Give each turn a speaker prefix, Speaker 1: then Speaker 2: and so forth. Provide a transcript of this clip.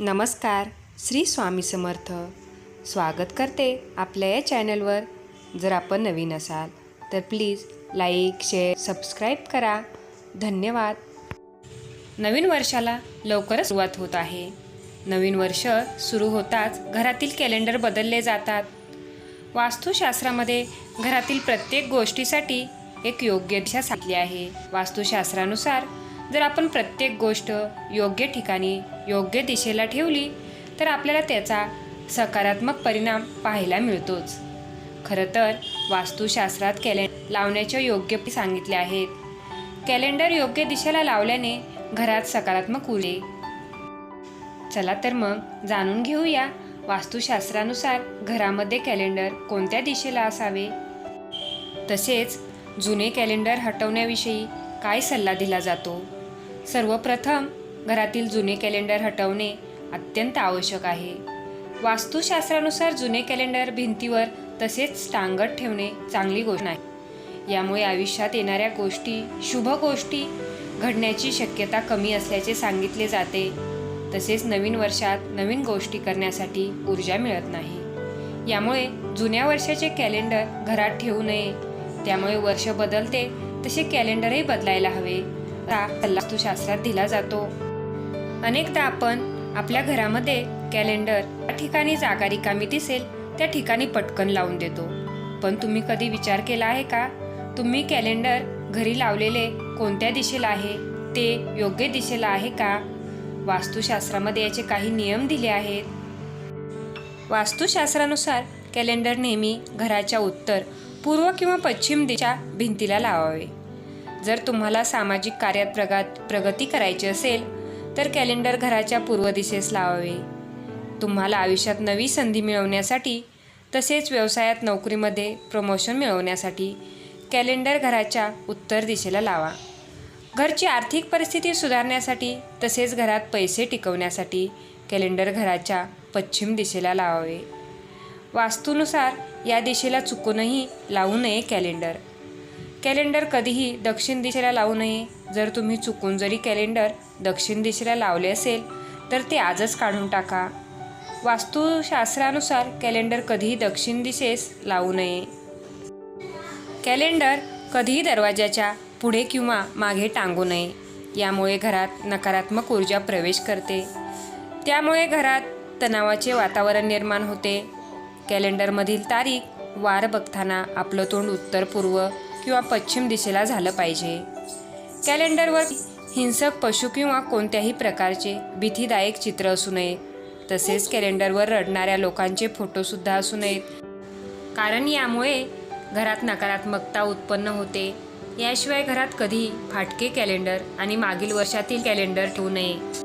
Speaker 1: नमस्कार श्री स्वामी समर्थ. स्वागत करते आपल्या या चॅनलवर. जर आपण नवीन असाल तर प्लीज लाईक शेअर सबस्क्राईब करा. धन्यवाद. नवीन वर्षाला लवकरच सुरुवात होत आहे. नवीन वर्ष सुरू होताच घरातील कॅलेंडर बदलले जातात. वास्तुशास्त्रामध्ये घरातील प्रत्येक गोष्टीसाठी एक योग्य दिशा साधली आहे. वास्तुशास्त्रानुसार जर आपण प्रत्येक गोष्ट योग्य ठिकाणी योग्य दिशेला ठेवली तर आपल्याला त्याचा सकारात्मक परिणाम पाहायला मिळतोच. खरं तर वास्तुशास्त्रात कॅलें लावण्याचे योग्य सांगितले आहेत. कॅलेंडर योग्य दिशेला लावल्याने घरात सकारात्मक उले चला तर मग जाणून घेऊया वास्तुशास्त्रानुसार घरामध्ये कॅलेंडर कोणत्या दिशेला असावे? तसेच जुने कॅलेंडर हटवण्याविषयी काय सल्ला दिला जातो? सर्वप्रथम घरातील जुने कॅलेंडर हटवणे अत्यंत आवश्यक आहे. वास्तुशास्त्रानुसार जुने कॅलेंडर भिंतीवर तसेच टांगत ठेवणे चांगली गोष्ट नाही. यामुळे आयुष्यात येणाऱ्या गोष्टी शुभ गोष्टी घडण्याची शक्यता कमी असल्याचे सांगितले जाते. तसेच नवीन वर्षात नवीन गोष्टी करण्यासाठी ऊर्जा मिळत नाही. यामुळे जुन्या वर्षाचे कॅलेंडर घरात ठेवू नये. त्यामुळे वर्ष बदलते तसे कॅलेंडरही बदलायला हवे. सल्ला वास्तुशास्त्रात दिला जातो. अनेकदा आपण आपल्या घरामध्ये कॅलेंडर त्या ठिकाणी जागा रिकामी दिसेल त्या ठिकाणी पटकन लावून देतो. पण तुम्ही कधी विचार केला आहे का? तुम्ही कॅलेंडर घरी लावलेले कोणत्या दिशेला आहे? ते योग्य दिशेला आहे का? वास्तुशास्त्रामध्ये याचे काही नियम दिले आहेत? वास्तुशास्त्रानुसार कॅलेंडर नेहमी घराच्या उत्तर पूर्व किंवा पश्चिम दिशा भिंतीला लावावे. जर तुम्हाला सामाजिक कार्यात प्रगा प्रगती करायची असेल तर कॅलेंडर घराच्या पूर्व दिशेस लावावे. तुम्हाला आयुष्यात नवी संधी मिळवण्यासाठी तसेच व्यवसायात नोकरीमध्ये प्रमोशन मिळवण्यासाठी कॅलेंडर घराच्या उत्तर दिशेला लावा. घरची आर्थिक परिस्थिती सुधारण्यासाठी तसेच घरात पैसे टिकवण्यासाठी कॅलेंडर घराच्या पश्चिम दिशेला लावावे. वास्तूनुसार या दिशेला चुकूनही लावू नये कॅलेंडर कॅलेंडर कधीही दक्षिण दिशेला लावू नये. जर तुम्ही चुकून जरी कॅलेंडर दक्षिण दिशेला लावले असेल तर ते आजच काढून टाका. वास्तुशास्त्रानुसार कॅलेंडर कधीही दक्षिण दिशेस लावू नये. कॅलेंडर कधीही दरवाजाच्या पुढे किंवा मागे टांगू नये. यामुळे घरात नकारात्मक ऊर्जा प्रवेश करते. त्यामुळे घरात तणावाचे वातावरण निर्माण होते. कॅलेंडरमधील तारीख वार बघताना आपलं तोंड उत्तर पूर्व किंवा पश्चिम दिशेला झालं पाहिजे. कॅलेंडरवर हिंसक पशु किंवा कोणत्याही प्रकारचे भीतीदायक चित्र असू नये. तसेच कॅलेंडरवर रडणाऱ्या लोकांचे फोटोसुद्धा असू नयेत. कारण यामुळे घरात नकारात्मकता उत्पन्न होते. याशिवाय घरात कधी फाटके कॅलेंडर आणि मागील वर्षातील कॅलेंडर ठेवू नये.